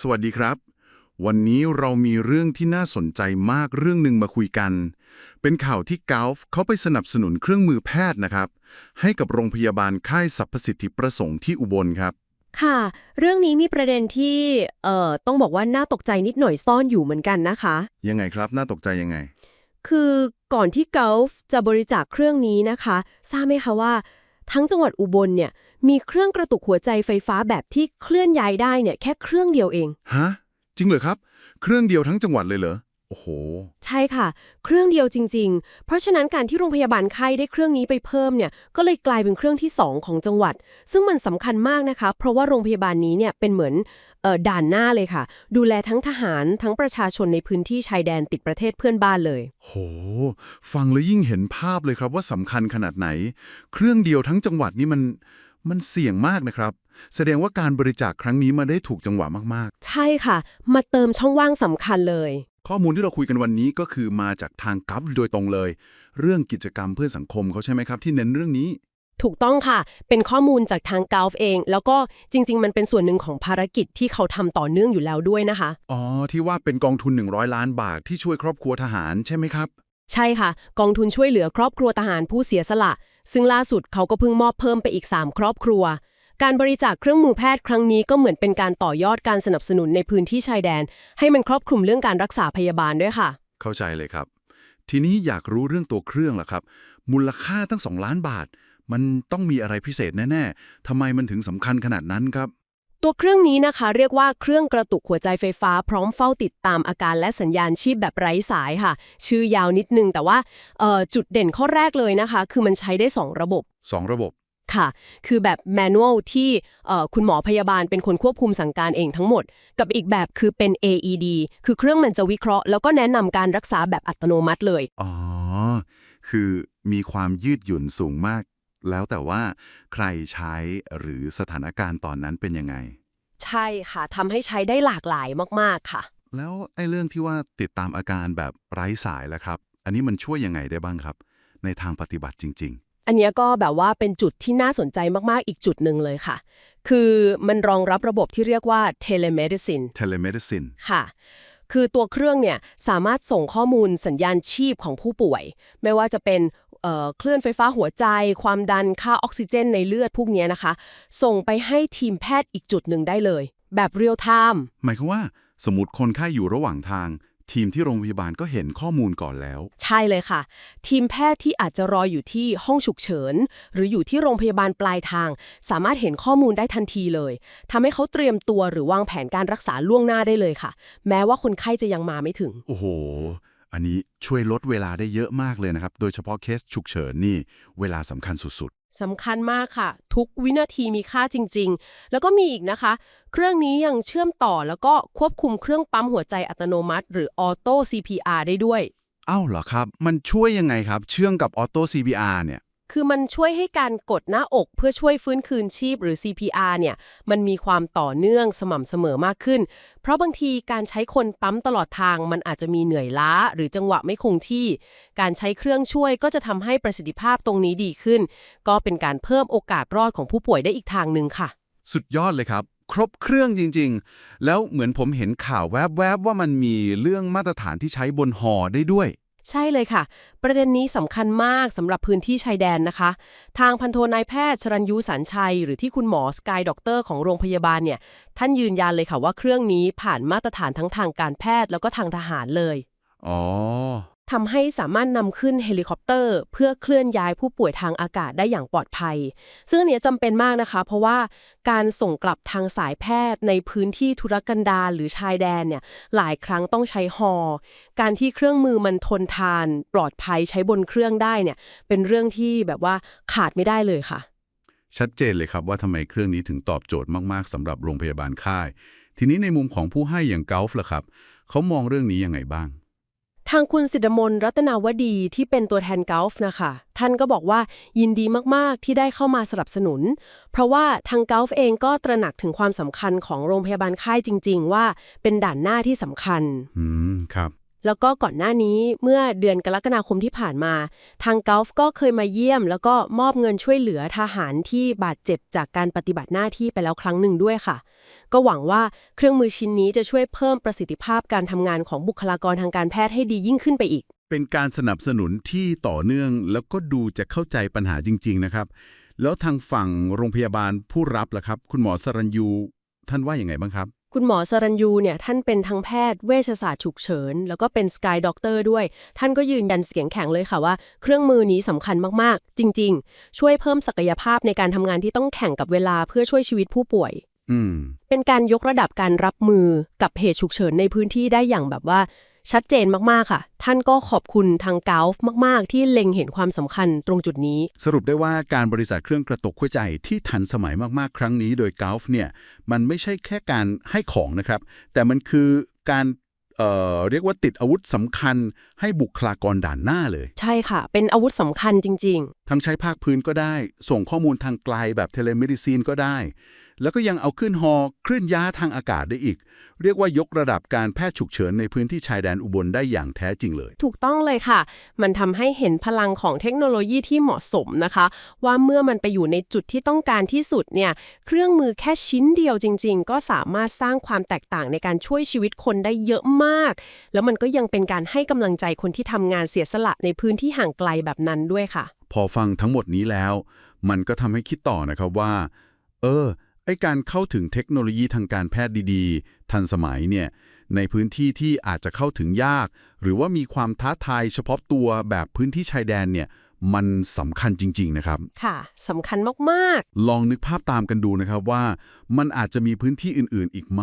สวัสดีครับ วันนี้เรามีเรื่องที่น่าสนใจมากเรื่องหนึ่งมาคุยกัน เป็นข่าวที่กาฟเขาไปสนับสนุนเครื่องมือแพทย์นะครับ ให้กับโรงพยาบาลค่ายสรรพสิทธิประสงค์ที่อุบลครับ ค่ะ เรื่องนี้มีประเด็นที่เอ่อต้องบอกว่าน่าตกใจนิดหน่อยซ่อนอยู่เหมือนกันนะคะ ยังไงครับ น่าตกใจยังไง คือก่อนที่เกลฟ์จะบริจาคเครื่องนี้นะคะ ทราบไหมคะว่า ทั้งจังหวัดอุบลเนี่ยมีเครื่องกระตุกหัวใจไฟฟ้าแบบที่เคลื่อนย้ายได้เนี่ยแค่เครื่องเดียวเอง ฮะ จริงเหรอครับ เครื่องเดียวทั้งจังหวัดเลยเหรอ โอ้โห ใช่ค่ะ เครื่องเดียวจริง ๆ เพราะฉะนั้นการที่โรงพยาบาลไข้ได้เครื่องนี้ไปเพิ่มเนี่ยก็เลยกลายเป็นเครื่องที่ 2 ของจังหวัด ซึ่งมันสำคัญมากนะคะ เพราะว่าโรงพยาบาลนี้เนี่ยเป็นเหมือนเอ่อ ด่านหน้าเลยค่ะ ดูแลทั้งทหารทั้งประชาชนในพื้นที่ชายแดนติดประเทศเพื่อนบ้านเลย โห ฟังแล้วยิ่งเห็นภาพเลยครับว่าสำคัญขนาดไหน เครื่องเดียวทั้งจังหวัดนี่มันมันเสี่ยงมากนะครับ แสดงว่าการบริจาคครั้งนี้มาได้ถูกจังหวะมากใช่ค่ะ มาเติมช่องว่างสำคัญเลยๆข้อมูลที่เราคุยกันวันนี้ก็คือมาจากทางกัฟโดยตรงเลย เรื่องกิจกรรมเพื่อสังคมเขาใช่ไหมครับ ที่เน้นเรื่องนี้ ถูกต้องค่ะ เป็นข้อมูลจากทางกาฟเอง แล้วก็จริง ๆ มันเป็นส่วนหนึ่งของภารกิจที่เขาทำต่อเนื่องอยู่แล้วด้วยนะคะ อ๋อ ที่ว่าเป็นกองทุน 100 ล้านบาทที่ช่วยครอบครัวทหารใช่ไหมครับ ใช่ค่ะ กองทุนช่วยเหลือครอบครัวทหารผู้เสียสละ ซึ่งล่าสุดเขาก็เพิ่งมอบเพิ่มไปอีก 3 ครอบครัว การบริจาคเครื่องมือแพทย์ครั้งนี้ก็เหมือนเป็นการต่อยอดการสนับสนุนในพื้นที่ชายแดน ให้มันครอบคลุมเรื่องการรักษาพยาบาลด้วยค่ะ เข้าใจเลยครับ ทีนี้อยากรู้เรื่องตัวเครื่องล่ะครับ มูลค่าตั้ง2ล้านบาท มันต้องมีอะไรพิเศษแน่ๆทำไมมันถึงสำคัญขนาดนั้นครับ ตัวเครื่องนี้นะคะ เรียกว่าเครื่องกระตุกหัวใจไฟฟ้า พร้อมเฝ้าติดตามอาการและสัญญาณชีพแบบไร้สายค่ะ ชื่อยาวนิดนึง แต่ว่าเอ่อจุดเด่นข้อแรกเลยนะคะ คือมันใช้ได้ 2 ระบบ 2 ระบบค่ะ คือแบบแมนนวลที่เอ่อคุณหมอพยาบาลเป็นคนควบคุมสั่งการเองทั้งหมด กับอีกแบบคือเป็น AED คือเครื่องมันจะวิเคราะห์ แล้วก็แนะนำการรักษาแบบอัตโนมัติเลย อ๋อ คือมีความยืดหยุ่นสูงมาก แล้วแต่ว่าใครใช้หรือสถานการณ์ตอนนั้นเป็นยังไง ใช่ค่ะทำให้ใช้ได้หลากหลายมากๆค่ะ แล้วไอ้เรื่องที่ว่าติดตามอาการแบบไร้สายแล้วครับ อันนี้มันช่วยยังไงได้บ้างครับ ในทางปฏิบัติจริงอันเนี้ยก็แบบว่าเป็นจุดที่น่าสนใจมากๆ อีกจุดหนึ่งเลยค่ะ คือมันรองรับระบบที่เรียกว่า telemedicine ๆ telemedicine ค่ะ คือตัวเครื่องเนี่ยสามารถส่งข้อมูลสัญญาณชีพของผู้ป่วย ไม่ว่าจะเป็น เอ่อคลื่นไฟฟ้าหัวใจ ความดันค่าออกซิเจนในเลือดพวกเนี้ยนะคะ ส่งไปให้ทีมแพทย์อีกจุดหนึ่งได้เลย แบบเรียลไทม์หมายความว่า สมมติคนไข้อยู่ระหว่างทาง ทีมที่โรงพยาบาลก็เห็นข้อมูลก่อนแล้ว ใช่เลยค่ะ ทีมแพทย์ที่อาจจะรออยู่ที่ห้องฉุกเฉิน หรืออยู่ที่โรงพยาบาลปลายทาง สามารถเห็นข้อมูลได้ทันทีเลยทำให้เขาเตรียมตัวหรือวางแผนการรักษาล่วงหน้าได้เลยค่ะ แม้ว่าคนไข้จะยังมาไม่ถึง โอ้โห อันนี้ช่วยลดเวลาได้เยอะมากเลยนะครับ โดยเฉพาะเคสฉุกเฉินนี่ เวลาสำคัญสุดสำคัญมากค่ะ ทุกวินาทีมีค่าจริง ๆ แล้วก็มีอีกนะคะ เครื่องนี้ยังเชื่อมต่อแล้วก็ควบคุมเครื่องปั๊มหัวใจอัตโนมัติ หรือออโต้ CPR ได้ด้วย ๆ อ้าวเหรอครับ มันช่วยยังไงครับ เชื่องกับออโต้ CPR เนี่ย คือมันช่วยให้การกดหน้าอกเพื่อช่วยฟื้นคืนชีพหรือ CPR เนี่ย มันมีความต่อเนื่องสม่ำเสมอมากขึ้น เพราะบางทีการใช้คนปั๊มตลอดทางมันอาจจะมีเหนื่อยล้า หรือจังหวะไม่คงที่ การใช้เครื่องช่วยก็จะทำให้ประสิทธิภาพตรงนี้ดีขึ้น ก็เป็นการเพิ่มโอกาสรอดของผู้ป่วยได้อีกทางหนึ่งค่ะ สุดยอดเลยครับ ครบเครื่องจริง ๆ แล้วเหมือนผมเห็นข่าวแวบๆว่ามันมีเรื่องมาตรฐานที่ใช้บนหอได้ด้วย ใช่เลยค่ะ ประเด็นนี้สำคัญมากสำหรับพื้นที่ชายแดนนะคะ ทางพันโทนายแพทย์ชรัญยูสันชัย หรือที่คุณหมอสกายด็อกเตอร์ของโรงพยาบาลเนี่ย ท่านยืนยันเลยค่ะว่าเครื่องนี้ผ่านมาตรฐานทั้งทางการแพทย์แล้วก็ทางทหารเลย อ๋อ ทำให้สามารถนำขึ้นเฮลิคอปเตอร์ เพื่อเคลื่อนย้ายผู้ป่วยทางอากาศได้อย่างปลอดภัย ซึ่งเนี้ยจำเป็นมากนะคะ เพราะว่าการส่งกลับทางสายแพทย์ในพื้นที่ธุรกันดารหรือชายแดนเนี่ยหลายครั้งต้องใช้ฮอการที่เครื่องมือมันทนทาน ปลอดภัยใช้บนเครื่องได้เนี่ยเป็นเรื่องที่แบบว่าขาดไม่ได้เลยค่ะ ชัดเจนเลยครับว่าทำไมเครื่องนี้ถึงตอบโจทย์มากๆสำหรับโรงพยาบาลค่าย ทีนี้ในมุมของผู้ให้อย่างเกลฟ์ล่ะครับเขามองเรื่องนี้ยังไงบ้าง ทางคุณสิทธมนต์รัตนาวดีที่เป็นตัวแทนกอล์ฟนะคะ ท่านก็บอกว่ายินดีมากๆที่ได้เข้ามาสนับสนุน เพราะว่าทางกอล์ฟเองก็ตระหนักถึงความสำคัญของโรงพยาบาลค่ายจริง ๆ ว่าเป็นด่านหน้าที่สำคัญ อืม ครับ แล้วก็ก่อนหน้านี้เมื่อเดือนกรกฎาคมที่ผ่านมา ทางกอล์ฟก็เคยมาเยี่ยม แล้วก็มอบเงินช่วยเหลือทหารที่บาดเจ็บจากการปฏิบัติหน้าที่ไปแล้วครั้งหนึ่งด้วยค่ะ ก็หวังว่าเครื่องมือชิ้นนี้จะช่วยเพิ่มประสิทธิภาพการทำงานของบุคลากรทางการแพทย์ให้ดียิ่งขึ้นไปอีก เป็นการสนับสนุนที่ต่อเนื่องแล้วก็ดูจะเข้าใจปัญหาจริง ๆ นะครับ แล้วทางฝั่งโรงพยาบาลผู้รับล่ะครับ คุณหมอสรัญยูท่านว่าอย่างไงบ้างครับ คุณหมอสรัญยูเนี่ยท่านเป็นทั้งแพทย์เวชศาสตร์ฉุกเฉิน แล้วก็เป็นสกายด็อกเตอร์ด้วย ท่านก็ยืนยันเสียงแข็งเลยค่ะว่า เครื่องมือนี้สำคัญมากๆ จริง ๆ ช่วยเพิ่มศักยภาพในการทำงานที่ต้องแข่งกับเวลาเพื่อช่วยชีวิตผู้ป่วยอืมเป็นการยกระดับการรับมือกับเหตุฉุกเฉินในพื้นที่ได้อย่างแบบว่า ชัดเจนมากๆค่ะ ท่านก็ขอบคุณทางกาฟมาก ๆ ที่เล็งเห็นความสำคัญตรงจุดนี้ สรุปได้ว่าการบริษัทเครื่องกระตุกหัวใจที่ทันสมัยมาก ๆ ครั้งนี้โดยกาฟเนี่ยมันไม่ใช่แค่การให้ของนะครับ แต่มันคือการเอ่อเรียกว่าติดอาวุธสำคัญให้บุคลากรด่านหน้าเลย ใช่ค่ะ เป็นอาวุธสำคัญจริง ทั้งใช้ภาคพื้นก็ได้ ส่งข้อมูลทางไกลแบบเทเลเมดิซีนก็ได้ แล้วก็ยังเอาขึ้นฮอเคลื่อนย้าทางอากาศได้อีก เรียกว่ายกระดับการแพทย์ฉุกเฉินในพื้นที่ชายแดนอุบลได้อย่างแท้จริงเลย ถูกต้องเลยค่ะ มันทำให้เห็นพลังของเทคโนโลยีที่เหมาะสมนะคะ ว่าเมื่อมันไปอยู่ในจุดที่ต้องการที่สุดเนี่ยเครื่องมือแค่ชิ้นเดียวจริง ๆ ก็สามารถสร้างความแตกต่างในการช่วยชีวิตคนได้เยอะมาก แล้วมันก็ยังเป็นการให้กำลังใจคนที่ทำงานเสียสละในพื้นที่ห่างไกลแบบนั้นด้วยค่ะ พอฟังทั้งหมดนี้แล้ว มันก็ทำให้คิดต่อนะครับว่า เออ ไอการเข้าถึงเทคโนโลยีทางการแพทย์ดีๆ ทันสมัยเนี่ย ในพื้นที่ที่อาจจะเข้าถึงยาก หรือว่ามีความท้าทายเฉพาะตัวแบบพื้นที่ชายแดนเนี่ย มันสำคัญจริง ๆ นะครับ ค่ะสำคัญมาก ลองนึกภาพตามกันดูนะครับว่ามันอาจจะมีพื้นที่อื่นๆ อีกไหม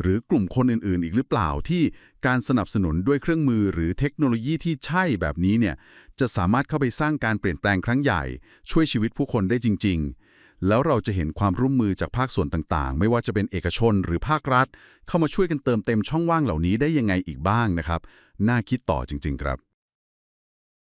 หรือกลุ่มคนอื่นๆ อีกหรือเปล่าที่การสนับสนุนด้วยเครื่องมือหรือเทคโนโลยีที่ใช่แบบนี้เนี่ยจะสามารถเข้าไปสร้างการเปลี่ยนแปลงครั้งใหญ่ ช่วยชีวิตผู้คนได้จริง ๆ แล้วเราจะเห็นความร่วมมือจากภาคส่วนต่างๆ ไม่ว่าจะเป็นเอกชนหรือภาครัฐ เข้ามาช่วยกันเติมเต็มช่องว่างเหล่านี้ได้ยังไงอีกบ้างนะครับ น่าคิดต่อจริง ๆ ครับ